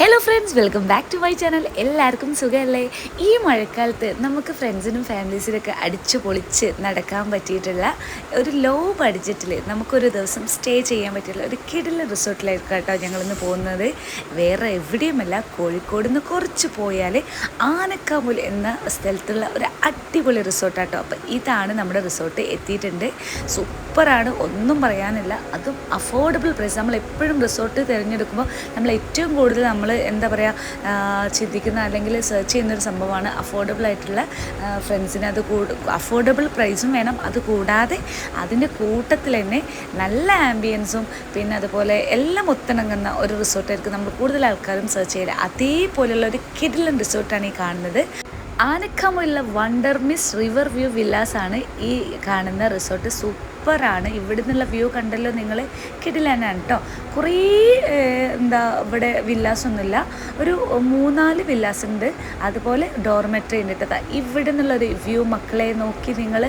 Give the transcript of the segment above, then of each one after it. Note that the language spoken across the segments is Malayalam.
Hello friends welcome back to my channel എല്ലാവർക്കും സുഖമല്ലേ? ഈ മഴക്കാലത്ത് നമുക്ക് ഫ്രണ്ട്സിനും ഫാമിലീസിനൊക്കെ അടിച്ചു പൊളിച്ച് നടക്കാൻ പറ്റിയിട്ടുള്ള ഒരു ലോ ബഡ്ജറ്റിൽ നമുക്കൊരു ദിവസം സ്റ്റേ ചെയ്യാൻ പറ്റിയുള്ള ഒരു കിടില റിസോർട്ടിലായിരിക്കും കേട്ടോ ഞങ്ങളിന്ന് പോകുന്നത്. വേറെ എവിടെയുമല്ല കോഴിക്കോട് നിന്ന് കുറച്ച് പോയാൽ ആനക്കാമുൽ എന്ന സ്ഥലത്തുള്ള ഒരു അടിപൊളി റിസോർട്ടാട്ടോ അപ്പോൾ ഇതാണ് നമ്മുടെ റിസോർട്ട് എത്തിയിട്ടുണ്ട്. സൂപ്പറാണ് ഒന്നും പറയാനില്ല. അതും അഫോർഡബിൾ പ്രൈസ് നമ്മൾ എപ്പോഴും റിസോർട്ട് തിരഞ്ഞെടുക്കുമ്പോൾ നമ്മൾ ഏറ്റവും കൂടുതൽ നമ്മൾ എന്താ പറയുക ചിന്തിക്കുന്ന അല്ലെങ്കിൽ സെർച്ച് ചെയ്യുന്നൊരു സംഭവമാണ് അഫോർഡബിൾ ആയിട്ടുള്ള ഫ്രണ്ട്സിന് അത് കൂടു അഫോർഡബിൾ പ്രൈസും വേണം. അത് കൂടാതെ അതിന്റെ കൂട്ടത്തിൽ തന്നെ നല്ല ആംബിയൻസും പിന്നെ അതുപോലെ എല്ലാം ഒത്തിണങ്ങുന്ന ഒരു റിസോർട്ടായിരിക്കും നമ്മൾ കൂടുതൽ ആൾക്കാരും സെർച്ച് ചെയ്യുക അതേപോലെയുള്ള ഒരു കിഡിലൻ റിസോർട്ടാണ് ഈ കാണുന്നത്. ആനക്കമുള്ള വണ്ടർ മിസ് റിവർ വ്യൂ വില്ലാസാണ് ഈ കാണുന്ന റിസോർട്ട് സൂപ്പറാണ്. ഇവിടെ നിന്നുള്ള വ്യൂ കണ്ടല്ലോ നിങ്ങൾ കിടിലാനാണ് കേട്ടോ കുറേ എന്താ ഇവിടെ വില്ലാസ് ഒന്നുമില്ല ഒരു മൂന്നാൽ വില്ലാസ് ഉണ്ട് അതുപോലെ ഡോർമെട്രി ഉണ്ട് കേട്ടോ ഇവിടെ നിന്നുള്ളൊരു വ്യൂ മക്കളെ നോക്കി നിങ്ങൾ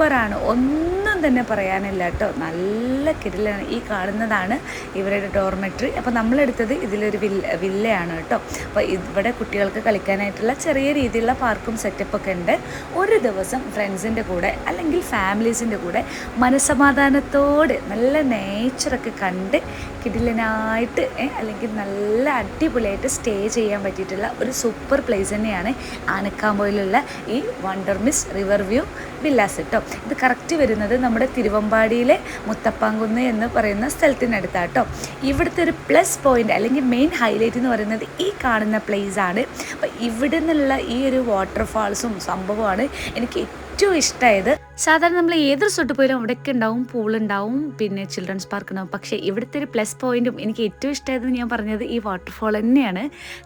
സൂപ്പറാണ്. ഒന്നും തന്നെ പറയാനില്ല കേട്ടോ. നല്ല കിടിലാണ്. ഈ കാണുന്നതാണ് ഇവരുടെ ഡോർമെട്രി. അപ്പോൾ നമ്മളെടുത്തത് ഇതിലൊരു വില്ല വില്ലയാണ് കേട്ടോ. അപ്പോൾ ഇവിടെ കുട്ടികൾക്ക് കളിക്കാനായിട്ടുള്ള ചെറിയ രീതിയിലുള്ള പാർക്കും സെറ്റപ്പൊക്കെ ഉണ്ട്. ഒരു ദിവസം ഫ്രണ്ട്സിന്റെ കൂടെ അല്ലെങ്കിൽ ഫാമിലീസിന്റെ കൂടെ മനസമാധാനത്തോടെ നല്ല നേച്ചറൊക്കെ കണ്ട് കിടിലനായിട്ട് അല്ലെങ്കിൽ നല്ല അടിപൊളിയായിട്ട് സ്റ്റേ ചെയ്യാൻ പറ്റിയിട്ടുള്ള ഒരു സൂപ്പർ പ്ലേസ് തന്നെയാണ് ആനക്കാമ്പോയിലുള്ള ഈ wonder mist river view villas കേട്ടോ. ഇത് കറക്റ്റ് വരുന്നത് നമ്മുടെ തിരുവമ്പാടിയിലെ മുത്തപ്പാങ്കുന്ന് എന്ന് പറയുന്ന സ്ഥലത്തിനടുത്താട്ടോ. ഇവിടുത്തെ ഒരു പ്ലസ് പോയിന്റ് അല്ലെങ്കിൽ മെയിൻ ഹൈലൈറ്റ് എന്ന് പറയുന്നത് ഈ കാണുന്ന പ്ലേസ് ആണ്. അപ്പോൾ ഇവിടെ നിന്നുള്ള ഈ ഒരു വാട്ടർഫാൾസും സംഭവമാണ് എനിക്ക് ഏറ്റവും ഇഷ്ടമായത് സാധാരണ നമ്മൾ ഏത് റിസോർട്ട് പോയാലും അവിടെയൊക്കെ ഉണ്ടാവും പൂൾ ഉണ്ടാവും പിന്നെ ചിൽഡ്രൻസ് പാർക്ക് ഉണ്ടാവും. പക്ഷേ ഇവിടുത്തെ ഒരു പ്ലസ് പോയിന്റും എനിക്ക് ഏറ്റവും ഇഷ്ടമായത് ഞാൻ പറഞ്ഞത് ഈ വാട്ടർഫാൾ തന്നെയാണ്.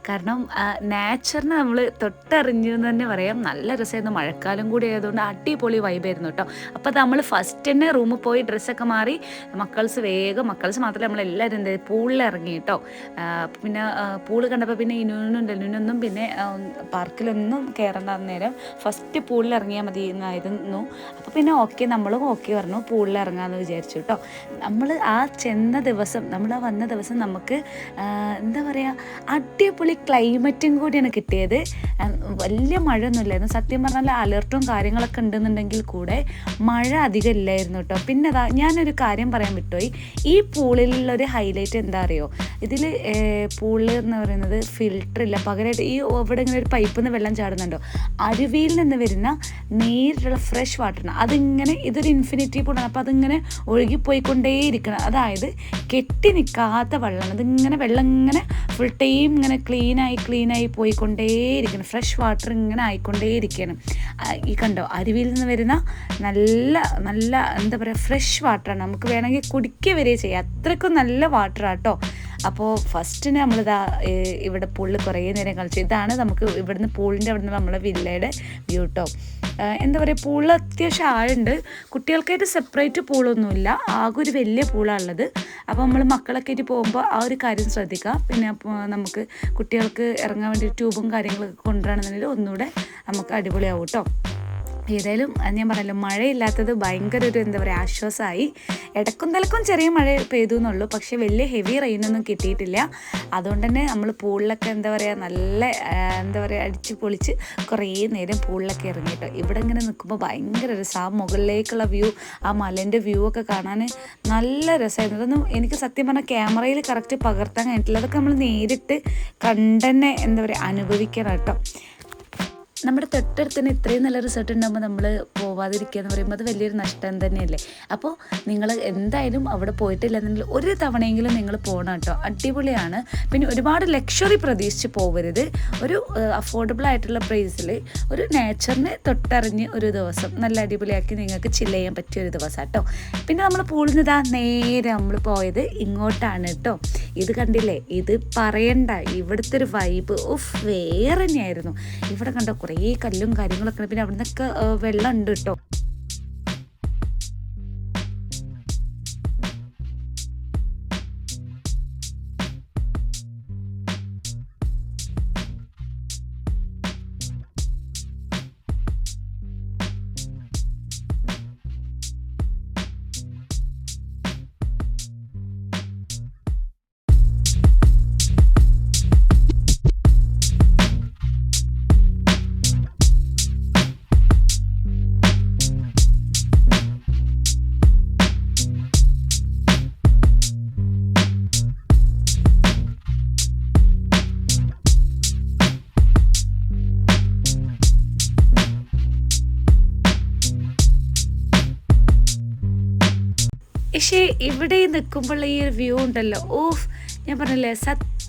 കാരണം നാച്ചറിനെ നമ്മൾ തൊട്ടറിഞ്ഞു എന്ന് തന്നെ പറയാം. നല്ല രസമായിരുന്നു. മഴക്കാലം കൂടി ആയതുകൊണ്ട് അടിപൊളി വൈബായിരുന്നു കേട്ടോ. അപ്പോൾ നമ്മൾ ഫസ്റ്റ് തന്നെ റൂമിൽ പോയി ഡ്രസ്സൊക്കെ മാറി മക്കൾസ് വേഗം മക്കൾസ് മാത്രമല്ല നമ്മളെല്ലാവരും എന്ത് പൂളിൽ ഇറങ്ങി കേട്ടോ. പിന്നെ പൂൾ കണ്ടപ്പോൾ പിന്നെ ഇനുണ്ട് ഇനൊന്നും പിന്നെ പാർക്കിലൊന്നും കയറേണ്ട നേരം ഫസ്റ്റ് പൂളിൽ ഇറങ്ങിയാൽ മതി എന്നായിരുന്നു അപ്പോൾ പിന്നെ ഓക്കെ നമ്മളും ഓക്കെ പറഞ്ഞു പൂളിൽ ഇറങ്ങാമെന്ന് വിചാരിച്ചു കേട്ടോ നമ്മൾ ആ ചെന്ന ദിവസം നമ്മൾ ആ വന്ന ദിവസം നമുക്ക് എന്താ പറയുക അടിപൊളി ക്ലൈമറ്റും കൂടിയാണ് കിട്ടിയത്. വലിയ മഴയൊന്നുമില്ലായിരുന്നു. സത്യം പറഞ്ഞാൽ അലർട്ടും കാര്യങ്ങളൊക്കെ ഉണ്ടെന്നുണ്ടെങ്കിൽ കൂടെ മഴ അധികം ഇല്ലായിരുന്നു കേട്ടോ പിന്നെ അതാ ഞാനൊരു കാര്യം പറയാൻ വിട്ടുപോയി. ഈ പൂളിലുള്ള ഒരു ഹൈലൈറ്റ് എന്താ അറിയോ? ഇതിൽ പൂളിൽ എന്ന് പറയുന്നത് ഫിൽറ്റർ ഇല്ല. പകരമായിട്ട് ഈ ഇവിടെ ഇങ്ങനെ ഒരു പൈപ്പിൽ നിന്ന് വെള്ളം ചാടുന്നുണ്ടോ? അരുവിയിൽ നിന്ന് വരുന്ന നേരിട്ടുള്ള ഫ്രഷ് വാട്ടറാണ് അതിങ്ങനെ ഇതൊരു ഇൻഫിനിറ്റി പൂളാണ് അപ്പോൾ അതിങ്ങനെ ഒഴുകിപ്പോയിക്കൊണ്ടേയിരിക്കണം. അതായത് കെട്ടി നിൽക്കാത്ത വെള്ളമാണ്. അതിങ്ങനെ വെള്ളം ഇങ്ങനെ ഫുൾ ടൈം ഇങ്ങനെ ക്ലീനായി ക്ലീനായി പോയിക്കൊണ്ടേയിരിക്കണം. ഫ്രഷ് വാട്ടർ ഇങ്ങനെ ആയിക്കൊണ്ടേയിരിക്കണം. ഈ കണ്ടോ? അരുവിയിൽ നിന്ന് വരുന്ന നല്ല നല്ല എന്താ പറയുക ഫ്രഷ് വാട്ടറാണ് നമുക്ക് വേണമെങ്കിൽ കുടിക്കുക വരെ ചെയ്യാം. അത്രയ്ക്കും നല്ല വാട്ടറാണ് കേട്ടോ അപ്പോൾ ഫസ്റ്റിന് നമ്മളിതാ ഇവിടെ പൂളിൽ കുറേ നേരം കളിച്ചു. ഇതാണ് നമുക്ക് ഇവിടുന്ന് പൂളിന്റെ അവിടെ നിന്ന് നമ്മളെ വില്ലയുടെ വ്യൂ കേട്ടോ എന്താ പറയുക പൂളിൽ അത്യാവശ്യം ആഴുണ്ട്. കുട്ടികൾക്കായിട്ട് സെപ്പറേറ്റ് പൂളൊന്നുമില്ല ആകെ ഒരു വലിയ പൂളാണുള്ളത് അപ്പോൾ നമ്മൾ മക്കളൊക്കെ ആയിട്ട് പോകുമ്പോൾ ആ ഒരു കാര്യം ശ്രദ്ധിക്കുക. പിന്നെ നമുക്ക് കുട്ടികൾക്ക് ഇറങ്ങാൻ വേണ്ടി ട്യൂബും കാര്യങ്ങളൊക്കെ കൊണ്ടുവരണമെന്നുണ്ടെങ്കിൽ ഒന്നുകൂടെ നമുക്ക് അടിപൊളിയാവും കേട്ടോ ഏതായാലും ഞാൻ പറഞ്ഞല്ലോ മഴയില്ലാത്തത് ഭയങ്കര ഒരു എന്താ പറയുക ആശ്വാസമായി. ഇടക്കും തലക്കും ചെറിയ മഴ പെയ്തു എന്നുള്ളൂ. പക്ഷേ വലിയ ഹെവി റെയിനൊന്നും കിട്ടിയിട്ടില്ല. അതുകൊണ്ട് തന്നെ നമ്മൾ പൂളിലൊക്കെ എന്താ പറയുക നല്ല എന്താ പറയുക അടിച്ച് പൊളിച്ച് കുറേ നേരം പൂളിലൊക്കെ ഇറങ്ങിയിട്ട്. ഇവിടെ ഇങ്ങനെ നിൽക്കുമ്പോൾ ഭയങ്കര രസം. ആ മുകളിലേക്കുള്ള വ്യൂ ആ മലേന്റെ വ്യൂ ഒക്കെ കാണാൻ നല്ല രസമായിരുന്നു. അതൊന്നും എനിക്ക് സത്യം പറഞ്ഞാൽ ക്യാമറയിൽ കറക്റ്റ് പകർത്താൻ കഴിഞ്ഞിട്ടില്ല. അതൊക്കെ നമ്മൾ നേരിട്ട് കണ്ടന്നെ എന്താ പറയുക അനുഭവിക്കണം കേട്ടോ. നമ്മുടെ തൊട്ടടുത്ത് തന്നെ ഇത്രയും നല്ല റിസൾട്ട് ഉണ്ടാകുമ്പോൾ നമ്മൾ പോവാതിരിക്കുക എന്ന് പറയുമ്പോൾ അത് വലിയൊരു നഷ്ടം തന്നെയല്ലേ? അപ്പോൾ നിങ്ങൾ എന്തായാലും അവിടെ പോയിട്ടില്ല എന്നുണ്ടെങ്കിൽ ഒരു തവണയെങ്കിലും നിങ്ങൾ പോകണം കേട്ടോ. അടിപൊളിയാണ്. പിന്നെ ഒരുപാട് ലക്ഷറി പ്രതീക്ഷിച്ച് പോകരുത് ഒരു അഫോർഡബിൾ ആയിട്ടുള്ള പ്രൈസിൽ ഒരു നേച്ചറിനെ തൊട്ടറിഞ്ഞ് ഒരു ദിവസം നല്ല അടിപൊളിയാക്കി നിങ്ങൾക്ക് ചില്ല് ചെയ്യാൻ പറ്റിയ ഒരു ദിവസം കേട്ടോ. പിന്നെ നമ്മൾ പൂളിൽ നേരെ നമ്മൾ പോയത് ഇങ്ങോട്ടാണ് കേട്ടോ. ഇത് കണ്ടില്ലേ? ഇത് പറയണ്ട. ഇവിടുത്തെ ഒരു വൈബ് ഓഫ് വേറെ തന്നെയായിരുന്നു. ഇവിടെ കണ്ടോ കുറേ കല്ലും കാര്യങ്ങളൊക്കെ പിന്നെ അവിടെ നിന്നൊക്കെ വെള്ളം ഉണ്ട് കേട്ടോ. ഇവിടെ നിൽക്കുമ്പോൾ ഈ ഒരു വ്യൂ ഉണ്ടല്ലോ. ഓഫ് ഞാൻ പറഞ്ഞില്ലേ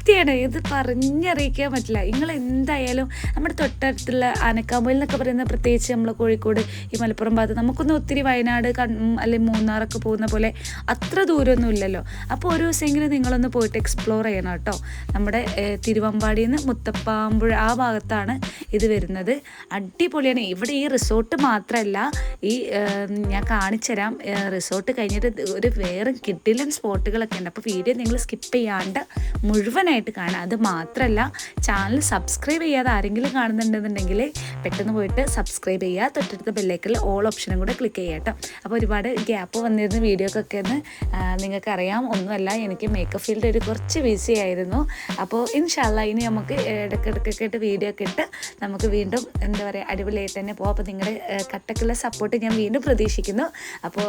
സത്യമാണ്. ഇത് പറഞ്ഞറിയിക്കാൻ പറ്റില്ല. നിങ്ങൾ എന്തായാലും നമ്മുടെ തൊട്ടടുത്തുള്ള ആനക്കാമ്പൽ എന്നൊക്കെ പറയുന്ന പ്രത്യേകിച്ച് നമ്മൾ കോഴിക്കോട് ഈ മലപ്പുറം ഭാഗത്ത് നമുക്കൊന്നും ഒത്തിരി വയനാട് കൺ അല്ലെങ്കിൽ മൂന്നാറൊക്കെ പോകുന്ന പോലെ അത്ര ദൂരമൊന്നും ഇല്ലല്ലോ. അപ്പോൾ ഒരു ദിവസമെങ്കിലും നിങ്ങളൊന്ന് പോയിട്ട് എക്സ്പ്ലോർ ചെയ്യണം കേട്ടോ. നമ്മുടെ തിരുവമ്പാടിയിൽ നിന്ന് മുത്തപ്പാമ്പുഴ ആ ഭാഗത്താണ് ഇത് വരുന്നത്. അടിപൊളിയാണ്. ഇവിടെ ഈ റിസോർട്ട് മാത്രമല്ല ഈ ഞാൻ കാണിച്ചുതരാം റിസോർട്ട് കഴിഞ്ഞിട്ട് ഒരു വേറെ കിഡിലൻ സ്പോട്ടുകളൊക്കെ ഉണ്ട്. അപ്പോൾ വീഡിയോ നിങ്ങൾ സ്കിപ്പ് ചെയ്യാണ്ട് മുഴുവനായിട്ട് കാണാം. അത് മാത്രമല്ല ചാനൽ സബ്സ്ക്രൈബ് ചെയ്യാതെ ആരെങ്കിലും കാണുന്നുണ്ടെന്നുണ്ടെങ്കിൽ പെട്ടെന്ന് പോയിട്ട് സബ്സ്ക്രൈബ് ചെയ്യുക. തൊട്ടടുത്ത ബെല്ലൈക്കൽ ഓൾ ഓപ്ഷനും കൂടെ ക്ലിക്ക് ചെയ്യുക അപ്പോൾ ഒരുപാട് ഗ്യാപ്പ് വന്നിരുന്ന വീഡിയോക്കൊക്കെ ഒന്ന് നിങ്ങൾക്കറിയാം. ഒന്നുമല്ല എനിക്ക് മേക്കപ്പ് ഫീൽഡ് ഒരു കുറച്ച് ബിസി ആയിരുന്നു. അപ്പോൾ ഇൻഷാല്ല ഇനി നമുക്ക് ഇടയ്ക്കിടയ്ക്കൊക്കെ ആയിട്ട് വീഡിയോ ഒക്കെ ഇട്ട് നമുക്ക് വീണ്ടും എന്താ പറയുക അടിപൊളിയായിട്ട് തന്നെ പോകാം അപ്പോൾ നിങ്ങളുടെ കട്ടക്കുള്ള സപ്പോർട്ട് ഞാൻ വീണ്ടും പ്രതീക്ഷിക്കുന്നു. അപ്പോൾ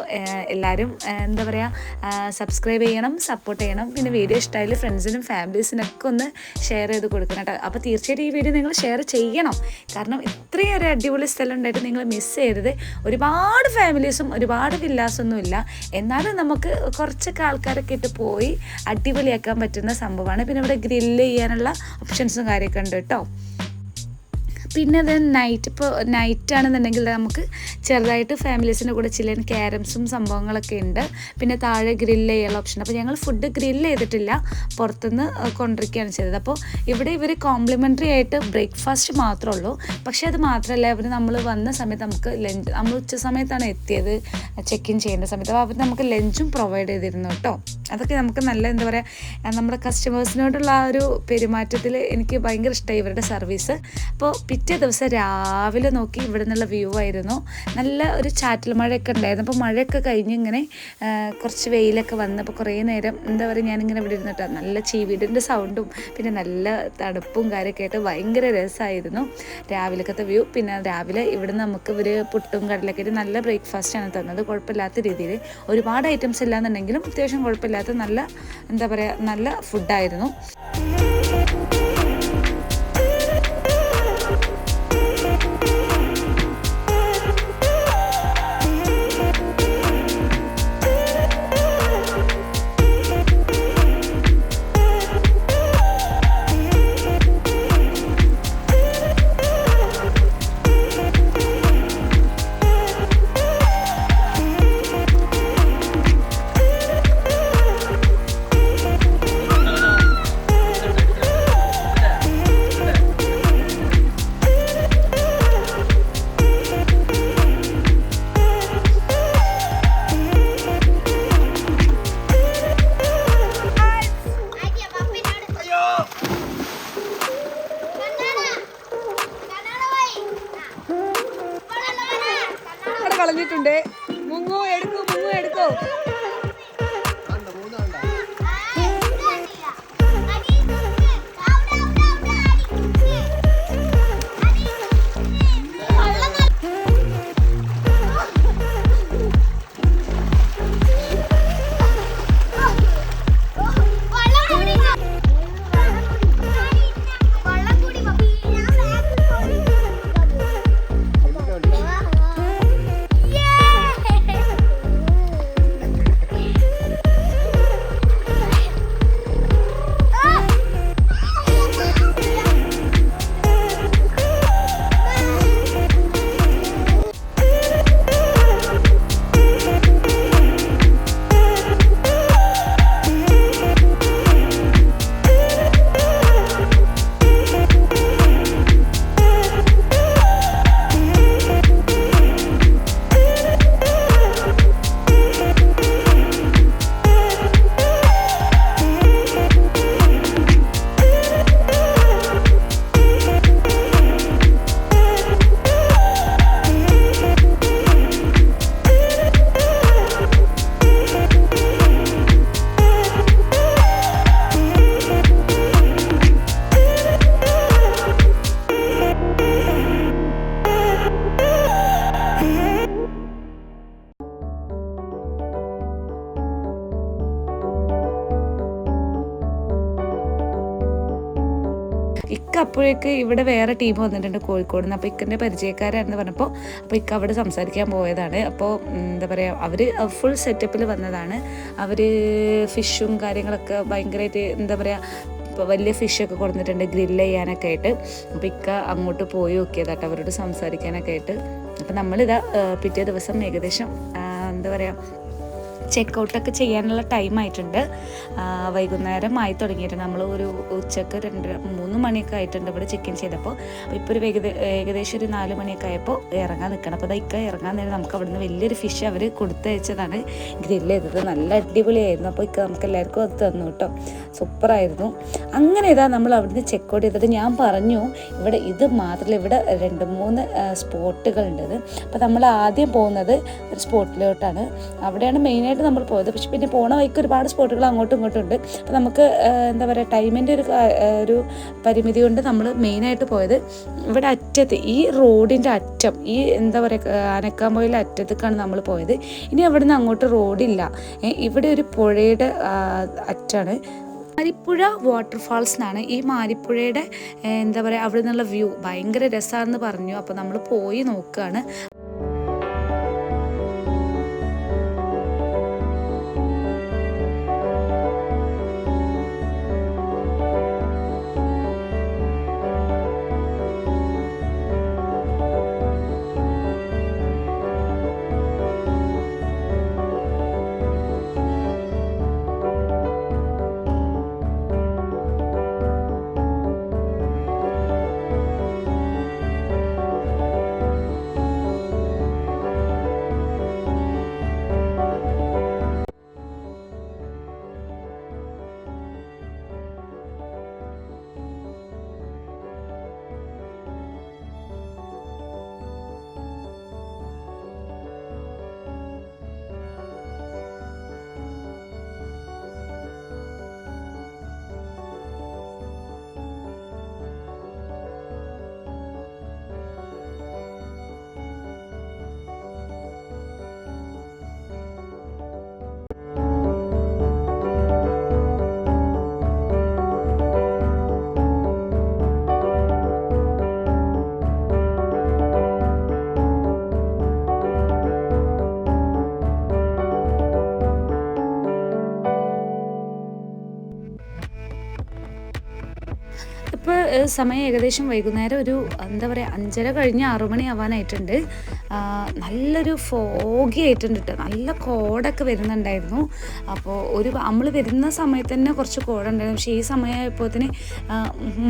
എല്ലാവരും എന്താ പറയുക സബ്സ്ക്രൈബ് ചെയ്യണം സപ്പോർട്ട് ചെയ്യണം. പിന്നെ വീഡിയോ ഇഷ്ടമായാലും ഫ്രണ്ട്സിനും ഫാമിലീസിനൊക്കെ ഒന്ന് ഷെയർ ചെയ്ത് കൊടുക്കണം കേട്ടോ. അപ്പോൾ തീർച്ചയായിട്ടും ഈ വീഡിയോ നിങ്ങൾ ഷെയർ ചെയ്യണം. കാരണം ഇത്രയും ഒരു അടിപൊളി സ്ഥലം ഉണ്ടായിട്ട് നിങ്ങൾ മിസ് ചെയ്തത് ഒരുപാട് ഫാമിലീസും ഒരുപാട് വില്ലാസൊന്നും ഇല്ല. എന്നാലും നമുക്ക് കുറച്ചൊക്കെ ആൾക്കാരൊക്കെ ഇട്ട് പോയി അടിപൊളിയാക്കാൻ പറ്റുന്ന സംഭവമാണ്. പിന്നെ ഇവിടെ ഗ്രില്ല് ചെയ്യാനുള്ള ഓപ്ഷൻസും കാര്യമൊക്കെ ഉണ്ട് കേട്ടോ. പിന്നെ അത് നൈറ്റ് ഇപ്പോൾ നൈറ്റ് ആണെന്നുണ്ടെങ്കിൽ നമുക്ക് ചെറുതായിട്ട് ഫാമിലീസിന്റെ കൂടെ ചില്ലൻ ക്യാരംസും സംഭവങ്ങളൊക്കെ ഉണ്ട്. പിന്നെ താഴെ ഗ്രില്ല് ചെയ്യാനുള്ള ഓപ്ഷൻ അപ്പോൾ ഞങ്ങൾ ഫുഡ് ഗ്രില്ല് ചെയ്തിട്ടില്ല. പുറത്തുനിന്ന് കൊണ്ടിരിക്കുകയാണ് ചെയ്തത്. അപ്പോൾ ഇവിടെ ഇവർ കോംപ്ലിമെന്ററി ആയിട്ട് ബ്രേക്ക്ഫാസ്റ്റ് മാത്രമേ ഉള്ളൂ. പക്ഷേ അത് മാത്രമല്ല അവർ നമ്മൾ വന്ന സമയത്ത് നമുക്ക് ലഞ്ച് നമ്മൾ ഉച്ച സമയത്താണ് എത്തിയത് ചെക്ക് ഇൻ ചെയ്യേണ്ട സമയത്ത്. അപ്പോൾ അവർ നമുക്ക് ലഞ്ചും പ്രൊവൈഡ് ചെയ്തിരുന്നു കേട്ടോ. അതൊക്കെ നമുക്ക് നല്ല എന്താ പറയുക നമ്മുടെ കസ്റ്റമേഴ്സിനോടുള്ള ആ ഒരു പെരുമാറ്റത്തിൽ എനിക്ക് ഭയങ്കര ഇഷ്ടമായി ഇവരുടെ സർവീസ് അപ്പോൾ പിറ്റേ ദിവസം രാവിലെ നോക്കി ഇവിടെ നിന്നുള്ള വ്യൂ ആയിരുന്നു. നല്ല ഒരു ചാറ്റൽ മഴയൊക്കെ ഉണ്ടായിരുന്നു. അപ്പോൾ മഴയൊക്കെ കഴിഞ്ഞ് ഇങ്ങനെ കുറച്ച് വെയിലൊക്കെ വന്ന് അപ്പോൾ കുറേ നേരം എന്താ പറയുക ഞാനിങ്ങനെ ഇവിടെ ഇരുന്നിട്ട്. നല്ല ചീവീടിന്റെ സൗണ്ടും പിന്നെ നല്ല തണുപ്പും കാര്യമൊക്കെ ആയിട്ട് ഭയങ്കര രസമായിരുന്നു. രാവിലത്തെ വ്യൂ പിന്നെ രാവിലെ ഇവിടെ നമുക്ക് ഇവർ പുട്ടും കടലൊക്കെ ആയിട്ട് നല്ല ബ്രേക്ക്ഫാസ്റ്റാണ് തന്നത്. കുഴപ്പമില്ലാത്ത രീതിയിൽ ഒരുപാട് ഐറ്റംസ് ഇല്ലാന്നുണ്ടെങ്കിലും അത്യാവശ്യം കുഴപ്പമില്ലാത്ത നല്ല എന്താ പറയുക നല്ല ഫുഡായിരുന്നു ഇക്ക അപ്പോഴേക്ക് ഇവിടെ വേറെ ടീം വന്നിട്ടുണ്ട് കോഴിക്കോട് നിന്ന്. അപ്പോൾ ഇക്കന്റെ പരിചയക്കാരാണെന്ന് പറഞ്ഞപ്പോൾ അപ്പോൾ ഇക്ക അവിടെ സംസാരിക്കാൻ പോയതാണ്. അപ്പോൾ എന്താ പറയുക അവർ ഫുൾ സെറ്റപ്പിൽ വന്നതാണ്. അവർ ഫിഷും കാര്യങ്ങളൊക്കെ ഭയങ്കരമായിട്ട് എന്താ പറയുക വലിയ ഫിഷൊക്കെ കൊടുത്തിട്ടുണ്ട് ഗ്രില്ല് ചെയ്യാനൊക്കെ ആയിട്ട്. അപ്പോൾ ഇക്ക അങ്ങോട്ട് പോയി നോക്കിയതാട്ടോ അവരോട് സംസാരിക്കാനൊക്കെ ആയിട്ട്. അപ്പോൾ നമ്മളിതാ പിറ്റേ ദിവസം ഏകദേശം എന്താ പറയുക ചെക്ക് ഔട്ടൊക്കെ ചെയ്യാനുള്ള ടൈം ആയിട്ടുണ്ട്. വൈകുന്നേരം ആയി തുടങ്ങിയിട്ടുണ്ട്. നമ്മൾ ഒരു ഉച്ചയ്ക്ക് രണ്ട് മൂന്ന് മണിയൊക്കെ ആയിട്ടുണ്ട് ഇവിടെ ചെക്ക് ഇൻ ചെയ്തപ്പോൾ. ഇപ്പോൾ ഒരു ഏകദേ ഏകദേശം ഒരു നാല് മണിയൊക്കെ ആയപ്പോൾ ഇറങ്ങാൻ നിൽക്കണം. അപ്പോൾ ഇക്ക ഇറങ്ങാൻ നേരം നമുക്ക് അവിടുന്ന് വലിയൊരു ഫിഷ് അവർ കൊടുത്തയച്ചതാണ് ഗ്രില്ല് ചെയ്തത്. നല്ല അടിപൊളിയായിരുന്നു. അപ്പോൾ ഇക്ക നമുക്ക് എല്ലാവർക്കും അത് തന്നു കേട്ടോ. സൂപ്പറായിരുന്നു അങ്ങനെ ഇതാ നമ്മൾ അവിടുന്ന് ചെക്ക് ഔട്ട് ചെയ്തിട്ട് ഞാൻ പറഞ്ഞു ഇവിടെ ഇത് മാത്രമല്ല ഇവിടെ രണ്ട് മൂന്ന് സ്പോട്ടുകളുണ്ട് ഇത് അപ്പോൾ നമ്മൾ ആദ്യം പോകുന്നത് ഒരു സ്പോട്ടിലോട്ടാണ് അവിടെയാണ് മെയിനായിട്ട് നമ്മൾ പോയത്. പക്ഷെ പിന്നെ പോണ വഴിക്ക് ഒരുപാട് സ്പോട്ടുകൾ അങ്ങോട്ടും ഇങ്ങോട്ടും ഉണ്ട്. അപ്പോൾ നമുക്ക് എന്താ പറയുക ടൈമിന്റെ ഒരു ഒരു പരിമിതി കൊണ്ട് നമ്മൾ മെയിനായിട്ട് പോയത് ഇവിടെ അറ്റത്ത് ഈ റോഡിന്റെ അറ്റം ഈ എന്താ പറയുക ആനക്കാമ്പോയിലെ അറ്റത്തേക്കാണ് നമ്മൾ പോയത്. ഇനി അവിടുന്ന് അങ്ങോട്ട് റോഡില്ല. ഇവിടെ ഒരു പുഴയുടെ അറ്റാണ്. മാരിപ്പുഴ വാട്ടർഫാൾസ് എന്നാണ് ഈ മാരിപ്പുഴയുടെ എന്താ പറയുക അവിടെ നിന്നുള്ള വ്യൂ. ഭയങ്കര രസമാണെന്ന് പറഞ്ഞു. അപ്പോൾ നമ്മൾ പോയി നോക്കുകയാണ് സമയം ഏകദേശം വൈകുന്നേരം ഒരു എന്താ പറയുക അഞ്ചര കഴിഞ്ഞ് ആറുമണി ആവാനായിട്ടുണ്ട്. നല്ലൊരു ഫോഗി ആയിട്ടുണ്ട് കേട്ടോ നല്ല കോടൊക്കെ വരുന്നുണ്ടായിരുന്നു. അപ്പോൾ ഒരു നമ്മൾ വരുന്ന സമയത്ത് തന്നെ കുറച്ച് കോട ഉണ്ടായിരുന്നു പക്ഷേ ഈ സമയമായപ്പോഴത്തേന്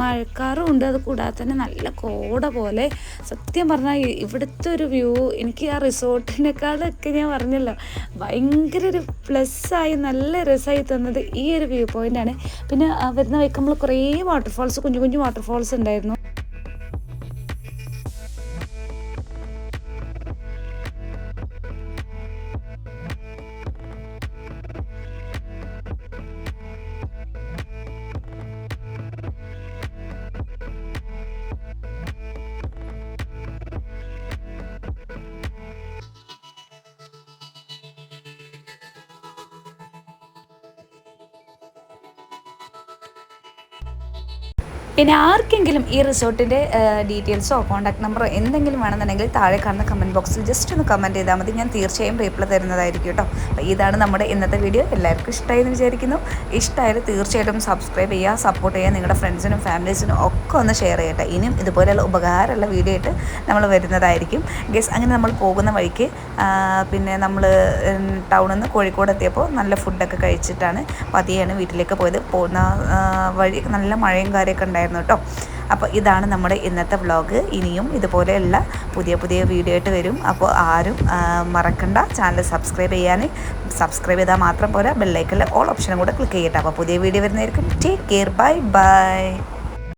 മഴക്കാറും ഉണ്ട്. അത് കൂടാതെ തന്നെ നല്ല കോട പോലെ. സത്യം പറഞ്ഞാൽ ഇവിടുത്തെ ഒരു വ്യൂ എനിക്ക് ആ റിസോർട്ടിനേക്കാളൊക്കെ ഞാൻ പറഞ്ഞല്ലോ ഭയങ്കര ഒരു പ്ലസ്സായി നല്ല രസമായി തന്നത് ഈ ഒരു വ്യൂ പോയിന്റാണ് പിന്നെ വരുന്ന വഴിക്ക് നമ്മൾ കുറേ വാട്ടർഫാൾസ് കുഞ്ഞു കുഞ്ഞു വാട്ടർഫാൾസ് ഉണ്ടായിരുന്നു. പിന്നെ ആർക്കെങ്കിലും ഈ റിസോർട്ടിന്റെ ഡീറ്റെയിൽസോ കോൺടാക്ട് നമ്പറോ എന്തെങ്കിലും വേണമെന്നുണ്ടെങ്കിൽ താഴെ കാണുന്ന കമന്റ് ബോക്സിൽ ജസ്റ്റ് ഒന്ന് കമന്റ് ചെയ്താൽ മതി. ഞാൻ തീർച്ചയായും റീപ്ലൈ തരുന്നതായിരിക്കും കേട്ടോ. ഇതാണ് നമ്മുടെ ഇന്നത്തെ വീഡിയോ എല്ലാവർക്കും ഇഷ്ടമായി എന്ന് വിചാരിക്കുന്നു. ഇഷ്ടമായാലും തീർച്ചയായിട്ടും സബ്സ്ക്രൈബ് ചെയ്യുക സപ്പോർട്ട് ചെയ്യുക നിങ്ങളുടെ ഫ്രണ്ട്സിനും ഫാമിലീസിനും ഒക്കെ ഒന്ന് ഷെയർ ചെയ്യട്ടെ. ഇനിയും ഇതുപോലെയുള്ള ഉപകാരമുള്ള വീഡിയോ ആയിട്ട് നമ്മൾ വരുന്നതായിരിക്കും. ഗസ് അങ്ങനെ നമ്മൾ പോകുന്ന വഴിക്ക് പിന്നെ നമ്മൾ ടൗണിൽ നിന്ന് കോഴിക്കോട് എത്തിയപ്പോൾ നല്ല ഫുഡൊക്കെ കഴിച്ചിട്ടാണ് പതിയാണ് വീട്ടിലേക്ക് പോയത്. പോകുന്ന വഴി നല്ല മഴയും കാര്യമൊക്കെ ഉണ്ടായിരുന്നു. കേട്ടോ. അപ്പോൾ ഇതാണ് നമ്മുടെ ഇന്നത്തെ വ്ളോഗ് ഇനിയും ഇതുപോലെയുള്ള പുതിയ പുതിയ വീഡിയോ ആയിട്ട് വരും. അപ്പോൾ ആരും മറക്കണ്ട. ചാനൽ സബ്സ്ക്രൈബ് ചെയ്യാൻ സബ്സ്ക്രൈബ് ചെയ്താൽ മാത്രം പോരാ. ബെല്ലൈക്കലിൽ ഓൾ ഓപ്ഷനും കൂടെ ക്ലിക്ക് ചെയ്യട്ടെ. അപ്പോൾ പുതിയ വീഡിയോ വരുന്നതായിരിക്കും. Take care bye bye